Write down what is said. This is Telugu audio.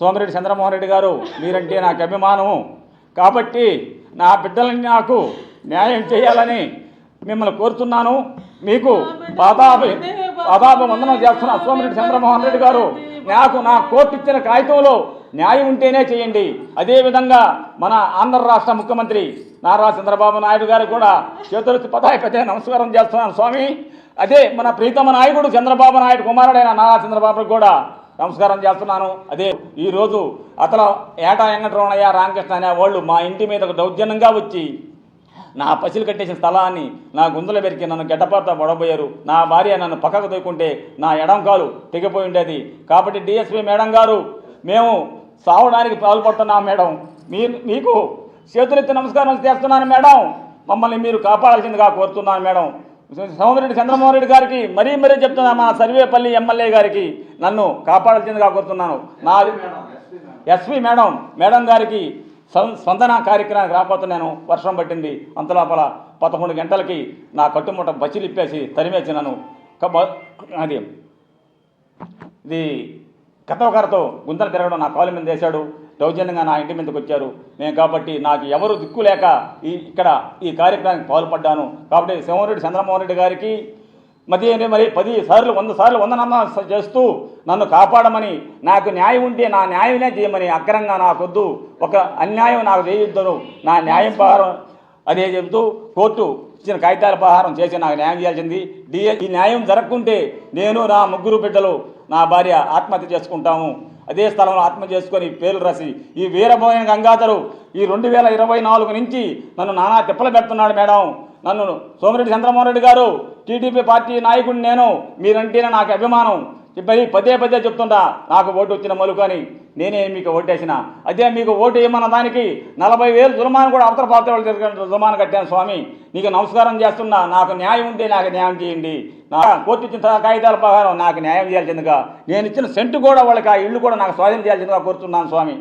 సోమిరెడ్డి చంద్రమోహన్ రెడ్డి గారు మీరంటే నాకు అభిమానము. కాబట్టి నా బిడ్డలని నాకు న్యాయం చేయాలని మిమ్మల్ని కోరుతున్నాను. మీకు పాదాభి పాదాభ వందనం చేస్తున్న సోమిరెడ్డి చంద్రమోహన్ రెడ్డి గారు నాకు నా కోర్టు ఇచ్చిన కాగితంలో న్యాయం ఉంటేనే చేయండి. అదేవిధంగా మన ఆంధ్ర రాష్ట్ర ముఖ్యమంత్రి నారా చంద్రబాబు నాయుడు గారు కూడా చేతులెత్తి పదాయి పెద్ద నమస్కారం చేస్తున్నాను స్వామి. అదే మన ప్రీతమ నాయకుడు చంద్రబాబు నాయుడు కుమారుడైన నారా చంద్రబాబు కూడా నమస్కారం చేస్తున్నాను. అదే ఈరోజు అతను ఏటా వెంకటరమణయ్య రామకృష్ణ అనే వాళ్ళు మా ఇంటి మీద దౌర్జన్యంగా వచ్చి నా పసిలు కట్టేసిన స్థలాన్ని నా గుంతలు పెరికి నన్ను గడ్డపాత పడబోయారు. నా భార్య నన్ను పక్కకు తోకుంటే నా ఎడం కాలు తెగిపోయి ఉండేది. కాబట్టి డిఎస్పీ మేడం గారు మేము సావడానికి పాల్పడుతున్నాం మేడం. మీరు మీకు చేతులెత్తి నమస్కారం చేస్తున్నాను మేడం. మమ్మల్ని మీరు కాపాడాల్సిందిగా కోరుతున్నాను మేడం. సోమిరెడ్డి చంద్రమోహన్ రెడ్డి గారికి మరీ మరీ చెప్తున్నా మా సర్వేపల్లి ఎమ్మెల్యే గారికి నన్ను కాపాడాల్సిందిగా కోరుతున్నాను. నా ఎస్పీ మేడం మేడం. గారికి స్పందన కార్యక్రమానికి రాకపోతున్నాను వర్షం పట్టింది అంతలోపల పదకొండు గంటలకి నా కట్టుముట్ట బచ్చిలిప్పేసి తరిమేసినాను. అది ఇది కథవకరతో గుంతలు తిరగడం నా కాలు మీద వేశాడు. దౌర్జన్యంగా నా ఇంటి మీదకి వచ్చారు. నేను కాబట్టి నాకు ఎవరు దిక్కు లేక ఈ ఇక్కడ ఈ కార్యక్రమానికి పాల్పడ్డాను. కాబట్టి శివరెడ్డి చంద్రమోహన్ రెడ్డి గారికి మరి ఏంటి మరి పది సార్లు వంద సార్లు వందనమ్మ చేస్తూ నన్ను కాపాడమని నాకు న్యాయం ఉంటే నా న్యాయమే చేయమని అక్రంగా నాకొద్దు. ఒక అన్యాయం నాకు చేయొద్దు నా న్యాయం అదే చెబుతూ కోర్టు ఇచ్చిన కాగితాల ప్రహారం చేసి నాకు న్యాయం చేయాల్సింది. డిఏ ఈ న్యాయం జరగకుంటే నేను నా ముగ్గురు బిడ్డలు నా భార్య ఆత్మహత్య చేసుకుంటాము. అదే స్థలంలో ఆత్మహత్య చేసుకొని పేర్లు రాసి ఈ వీరభోయన గంగాధరు ఈ రెండు వేల ఇరవై నాలుగు నుంచి నన్ను నానా తిప్పలు పెడుతున్నాడు మేడం. నన్ను సోమిరెడ్డి చంద్రమోహన్ రెడ్డి గారు టీడీపీ పార్టీ నాయకుడిని నేను మీరంటేనే నాకు అభిమానం. పది పదే పదే చెప్తుంటా నాకు ఓటు వచ్చిన మలుకు అని. నేనే మీకు ఓటేసిన అదే మీకు ఓటు ఏమన్న దానికి నలభై వేలు జుర్మాన్ కూడా అవతల పాత్ర వాళ్ళు తిరగ- కట్టాను స్వామి. నీకు నమస్కారం చేస్తున్నా నాకు న్యాయం ఉంటే నాకు న్యాయం చేయండి. నా కోర్టు ఇచ్చిన కాగితాల ప్రకారం నాకు న్యాయం చేయాల్సిందిగా. నేను ఇచ్చిన సెంటు కూడా వాళ్ళకి ఆ ఇల్లు కూడా నాకు స్వాధీనం చేయాల్సిందిగా కోరుతున్నాను స్వామి.